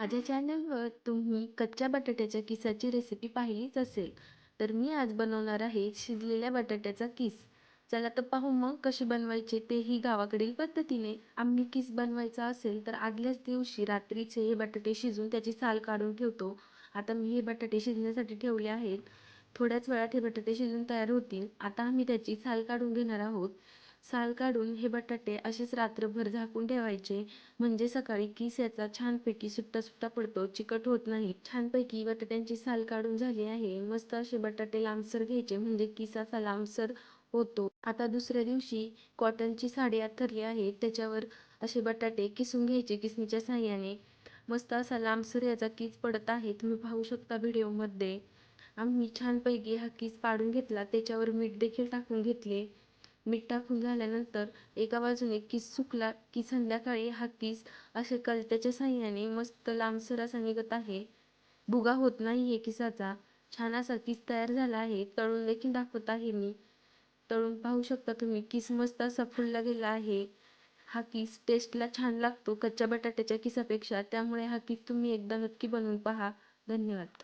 माझ्या चॅनलवर तुम्ही कच्च्या बटाट्याच्या किसाची रेसिपी पाहिलीच असेल तर मी आज बनवणार आहे शिजलेल्या बटाट्याचा किस. चला तर पाहू मग कशी बनवायचे तेही गावाकडील पद्धतीने. आम्ही किस बनवायचा असेल तर आदल्याच दिवशी रात्रीचे हे बटाटे शिजून त्याची साल काढून ठेवतो. आता मी हे बटाटे शिजण्यासाठी ठेवले आहेत. थोड्याच वेळात हे बटाटे शिजून तयार होतील. आता आम्ही त्याची साल काढून घेणार आहोत. साल काढून हे बटाटे असेच रात्रभर झाकून ठेवायचे. म्हणजे सकाळी किस याचा छानपैकी सुट्टा सुट्टा पडतो चिकट होत नाही. छानपैकी बटाट्यांची साल काढून झाली आहे. मस्त असे बटाटे लांबसर घ्यायचे म्हणजे किस असा लांबसर होतो. आता दुसऱ्या दिवशी कॉटनची साडी आथरली आहे. त्याच्यावर असे बटाटे किसून घ्यायचे किसणीच्या साह्याने. मस्त असा लांबसर याचा किस पडत आहे. तुम्ही पाहू शकता व्हिडिओमध्ये. आम्ही छानपैकी हा किस पाडून घेतला. त्याच्यावर मीठ देखील टाकून घेतले. मीठ टाकून झाल्यानंतर एका बाजूने किस सुकला की संध्याकाळी हा किस असे कलत्याच्या साह्याने मस्त लांबसर असा निघत आहे. भुगा होत नाही आहे किसाचा छान असा किस तयार झाला आहे तळून देखील दाखवत आहे मी. तळून पाहू शकता तुम्ही किस मस्त असा फुलला गेला आहे. हा किस टेस्टला छान लागतो कच्च्या बटाट्याच्या किसापेक्षा. त्यामुळे हा किस तुम्ही एकदा नक्की बनवून पहा. धन्यवाद.